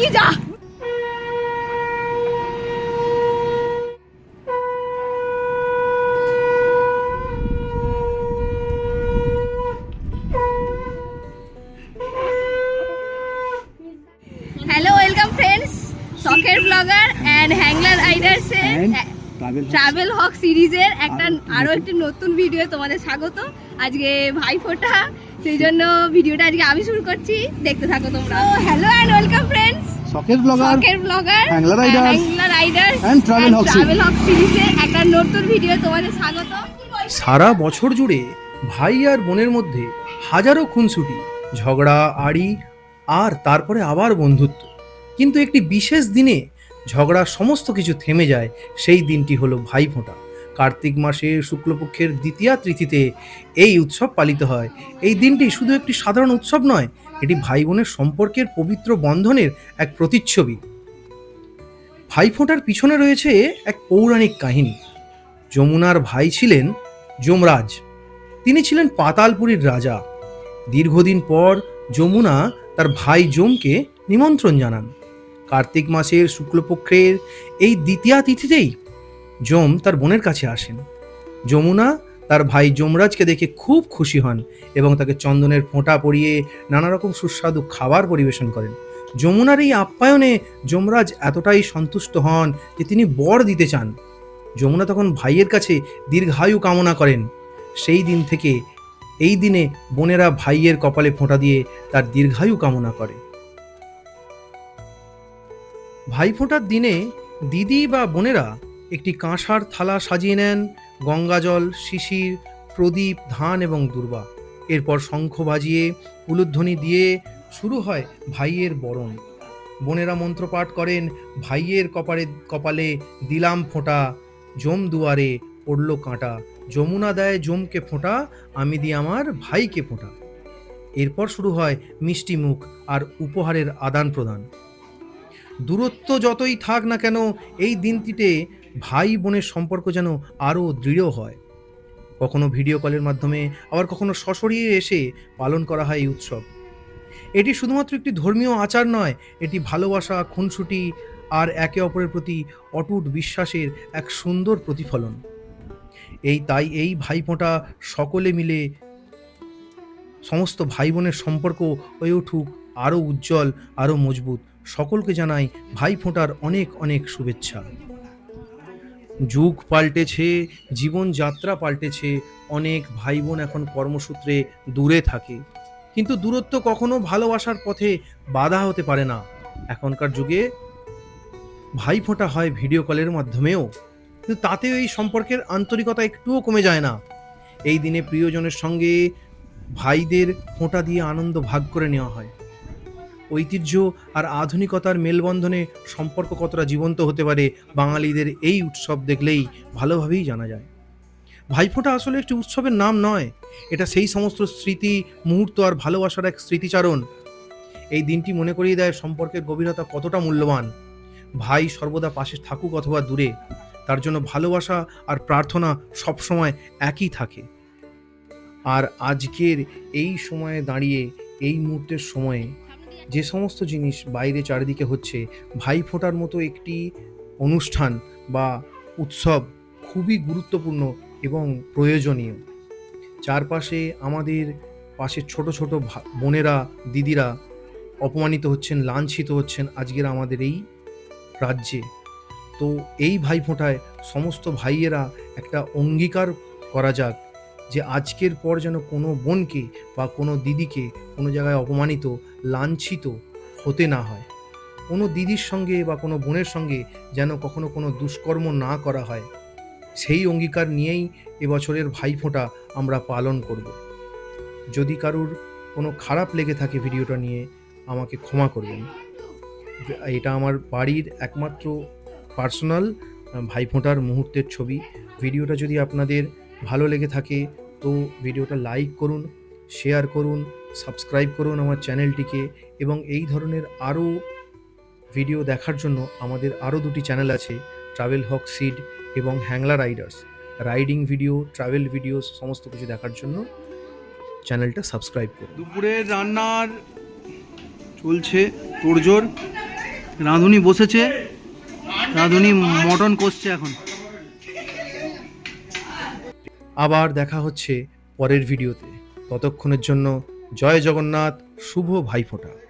কি যা? Hello welcome friends শখের ব্লগার অ্যান্ড হ্যাংলার রাইডার্সের And ট্রাভেল হক সিরিজের একটা আরও একটি নতুন ভিডিও তোমাদের স্বাগত আজকে ভাই ফোটা। সেই জন্য ভিডিওটা আজকে আমি শুরু করছি। দেখতে থাকো তোমরা। হ্যালো অ্যান্ড ওয়েলকাম ফ্রেন্ডস শখের ব্লগার শখের blogger Hangler Riders Hangler riders and Travel Hawk travel hawk সিরিজের একটা নতুন ভিডিও তোমাদের স্বাগত। সারা বছর জুড়ে ভাই আর বোনের মধ্যে হাজারো খুনসুটি ঝগড়া আড়ি আর তারপরে আবার বন্ধুত্ব। কিন্তু একটি বিশেষ দিনে ঝগড়ার সমস্ত কিছু থেমে যায় সেই দিনটি হলো ভাইফোঁটা কার্তিক মাসের শুক্লপক্ষের দ্বিতীয়া তিথিতে এই উৎসব পালিত হয়। এই দিনটি শুধু একটি সাধারণ উৎসব নয়, এটি ভাই বোনের সম্পর্কের পবিত্র বন্ধনের এক প্রতিচ্ছবি। ভাইফোঁটার পিছনে রয়েছে এক পৌরাণিক কাহিনী। যমুনার ভাই ছিলেন যমরাজ। তিনি ছিলেন পাতালপুরীর রাজা। দীর্ঘদিন পর যমুনা তার ভাই যমকে নিমন্ত্রণ জানান। কার্তিক মাসের শুক্লপক্ষের এই দ্বিতীয়া তিথিতেই যম তার বোনের কাছে আসেন। যমুনা তার ভাই যমরাজকে দেখে খুব খুশি হন এবং তাকে চন্দনের ফোঁটা পরিয়ে নানা রকম সুস্বাদু খাবার পরিবেশন করেন। যমুনার এই আপ্যায়নে যমরাজ এতটাই সন্তুষ্ট হন যে তিনি বর দিতে চান। যমুনা তখন ভাইয়ের কাছে দীর্ঘায়ু কামনা করেন। সেই দিন থেকে এই দিনে বোনেরা ভাইয়ের কপালে ফোঁটা দিয়ে তার দীর্ঘায়ু কামনা করে। ভাইফোঁটার দিনে দিদি বা বোনেরা একটি কাঁসার থালা সাজিয়ে নেন গঙ্গাজল, শিশির, প্রদীপ, ধান এবং দুর্বা। এরপর শঙ্খ বাজিয়ে উলুধ্বনি দিয়ে শুরু হয় ভাইয়ের বরণ। বোনেরা মন্ত্রপাঠ করেন, ভাইয়ের কপালে কপালে দিলাম ফোঁটা জম দুয়ারে পড়ল কাঁটা, যমুনা দেয় জমকে ফোঁটা, আমি দিই আমার ভাইকে ফোঁটা। এরপর শুরু হয় মিষ্টি মুখ আর উপহারের আদান প্রদান। দূরত্ব যতই থাক না কেন, এই দিনটিতে ভাই বোনের সম্পর্ক যেন আরও দৃঢ় হয়। কখনো ভিডিও কলের মাধ্যমে, আবার কখনো সশরীরে এসে পালন করা হয় এই উৎসব। এটি শুধুমাত্র একটি ধর্মীয় আচার নয়, এটি ভালোবাসা, খুনসুটি আর একে অপরের প্রতি অটুট বিশ্বাসের এক সুন্দর প্রতিফলন। এই তাই এই ভাইফোঁটা সকলে মিলে সমস্ত ভাই বোনের সম্পর্ক হয়ে উঠুক, আরও উজ্জ্বল, আরও মজবুত। সকলকে জানাই ভাইফোঁটার অনেক অনেক শুভেচ্ছা। যুগ পাল্টেছে জীবনযাত্রা পাল্টেছে, অনেক ভাই বোন এখন কর্মসূত্রে দূরে থাকে। কিন্তু দূরত্ব কখনো ভালোবাসার পথে বাধা হতে পারে না। এখনকার যুগে ভাইফোঁটা হয় ভিডিও কলের মাধ্যমেও। কিন্তু তাতেও এই সম্পর্কের আন্তরিকতা একটুও কমে যায় না। এই দিনে প্রিয়জনের সঙ্গে ভাইদের ফোঁটা দিয়ে আনন্দ ভাগ করে নেওয়া হয়। ঐতিহ্য আর আধুনিকতার মেলবন্ধনে সম্পর্ক কতটা জীবন্ত হতে পারে বাঙালিদের এই উৎসব দেখলেই ভালোভাবেই জানা যায়। ভাইফোঁটা আসলে একটি উৎসবের নাম নয়, এটা সেই সমস্ত স্মৃতি, মুহূর্ত আর ভালোবাসার এক স্মৃতিচারণ। এই দিনটি মনে করিয়ে দেয় সম্পর্কের গভীরতা কতটা মূল্যবান। ভাই সর্বদা পাশে থাকুক অথবা দূরে, তার জন্য ভালোবাসা আর প্রার্থনা সবসময় একই থাকে। আর আজকের এই সময়ে দাঁড়িয়ে, এই মুহূর্তের সময়ে যে সমস্ত জিনিস বাইরে চারিদিকে হচ্ছে ভাইফোঁটার মতো একটি অনুষ্ঠান বা উৎসব খুবই গুরুত্বপূর্ণ এবং প্রয়োজনীয়। চারপাশে আমাদের পাশের ছোট ছোট বোনেরা, দিদিরা অপমানিত হচ্ছেন, লাঞ্ছিত হচ্ছেন আজকের আমাদের এই রাজ্যে। তো এই ভাইফোঁটায় সমস্ত ভাইয়েরা একটা অঙ্গীকার করা যাক। যে আজকের পর যেন কোনো বোনকে বা কোনো দিদিকে কোনো জায়গায় অপমানিত, লাঞ্ছিত হতে না হয়। কোনো দিদির সঙ্গে বা কোনো বোনের সঙ্গে যেন কখনো কোনো দুষ্কর্ম না করা হয়, সেই অঙ্গীকার নিয়েই এবছরের ভাইফোঁটা আমরা পালন করব। যদি কারুর কোনো খারাপ লেগে থাকে ভিডিওটা নিয়ে, আমাকে ক্ষমা করবেন। এটা আমার বাড়ির একমাত্র পার্সোনাল ভাইফোঁটার মুহূর্তের ছবি। ভিডিওটা যদি আপনাদের ভালো লেগে থাকে, তো ভিডিওটা লাইক করুন শেয়ার করুন সাবস্ক্রাইব করুন আমার চ্যানেলটিকে এবং এই ধরনের আরও ভিডিও দেখার জন্য আমাদের আরও দুটি চ্যানেল আছে ট্রাভেল হক সিড এবং Hangla riders riding video travel video সমস্ত কিছু দেখার জন্য চ্যানেলটা সাবস্ক্রাইব করুন। দুপুরের রান্নার চলছে তোড়জোড়, রাঁধুনি বসেছে, রাঁধুনি মটন কষছে এখন। আবার দেখা হচ্ছে পরের ভিডিওতে। ততক্ষণের জন্য জয় জগন্নাথ শুভ ভাইফোঁটা।